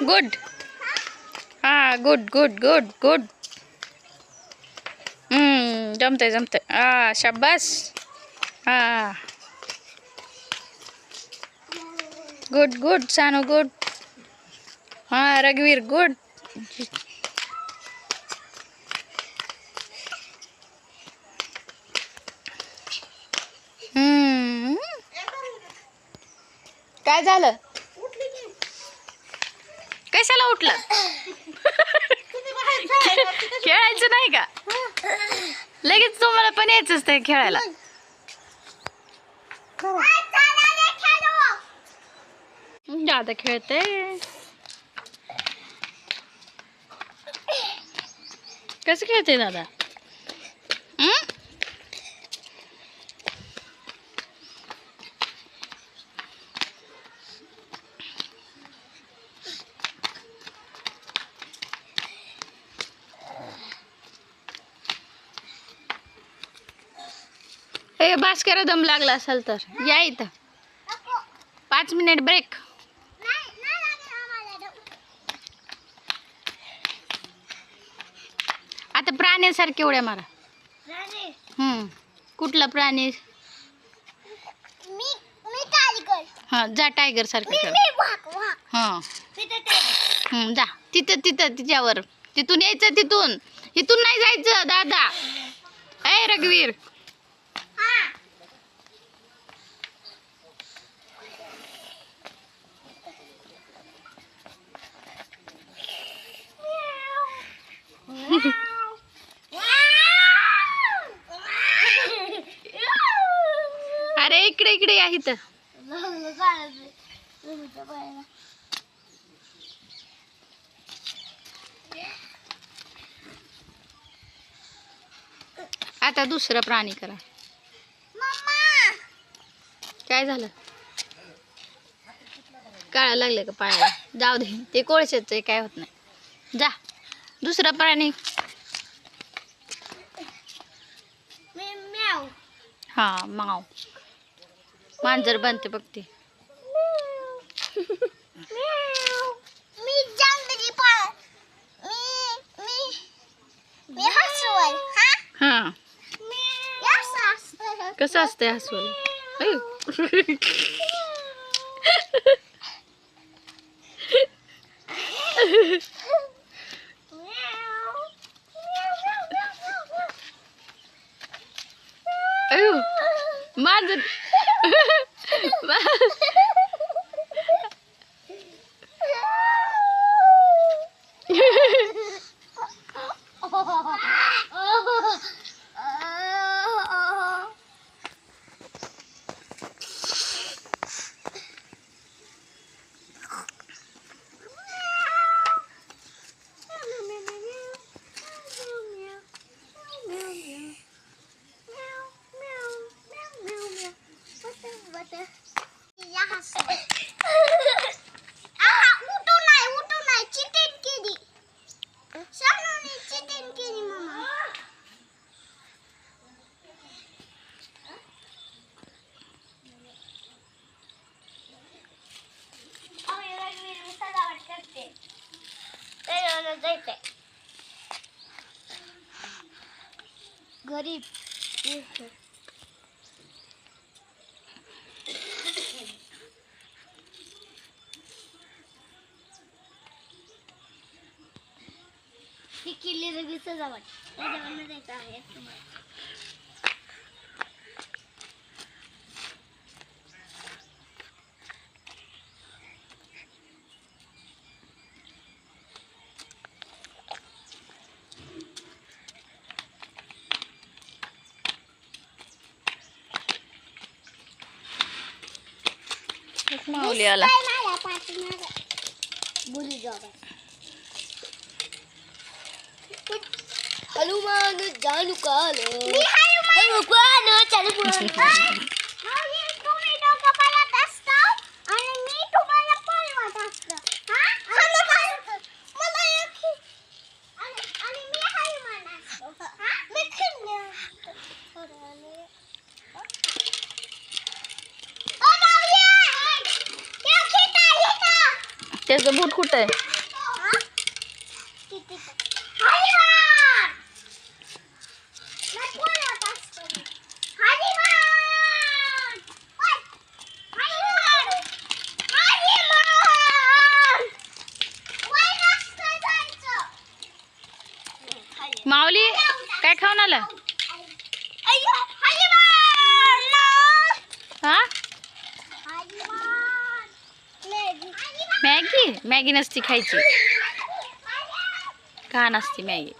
Good हा good good good good हम्म जमतंय जमतंय हा शाबास हा गुड गुड सानू गुड हा रघुवीर गुड काय झालं? कशाला उठलं? खेळायचं नाही का? लगेच तुम्हाला पण यायचंच ते खेळायला. दादा खेळते. कसं खेळते दादा? ए भास्करा दम लागला असेल तर. या इथं. पाच मिनिट ब्रेक आता प्राण्यासारखे उड्या मारा. हम्म. कुठला प्राणी? हा जा टायगर सारखं हा. जा. तिथं तिथं तिच्यावर. तिथून यायचं तिथून. इथून नाही जायचं दादा. ए रघवीर. इकडे इकडे या इथं. आता दुसरं प्राणी करा. काय झालं? काळा लागले का पायाला? जाऊ दे ते कोळशाच काय होत नाही. जा दुसरा प्राणी. हा माव मांजर बनते बघ ती. हा? कसं असतंय हसवलं? Good evening. ही किल्ली रगली सजावट. जायचं आहे तुम्हाला. माऊली आला. बुली जॉब हनुमान హనుమాను జాను కాలు హనుమాను చదువు Tem que ter muito curto Maggi नसती खायची. का नसती मॅगी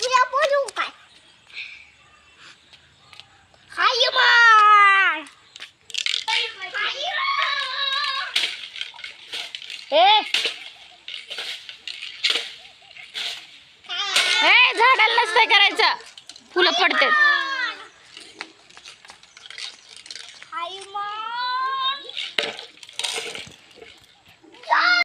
तुला बोलू काय हाय मार ए ए झाडाला नसतंय करायचं. फुलं पडतात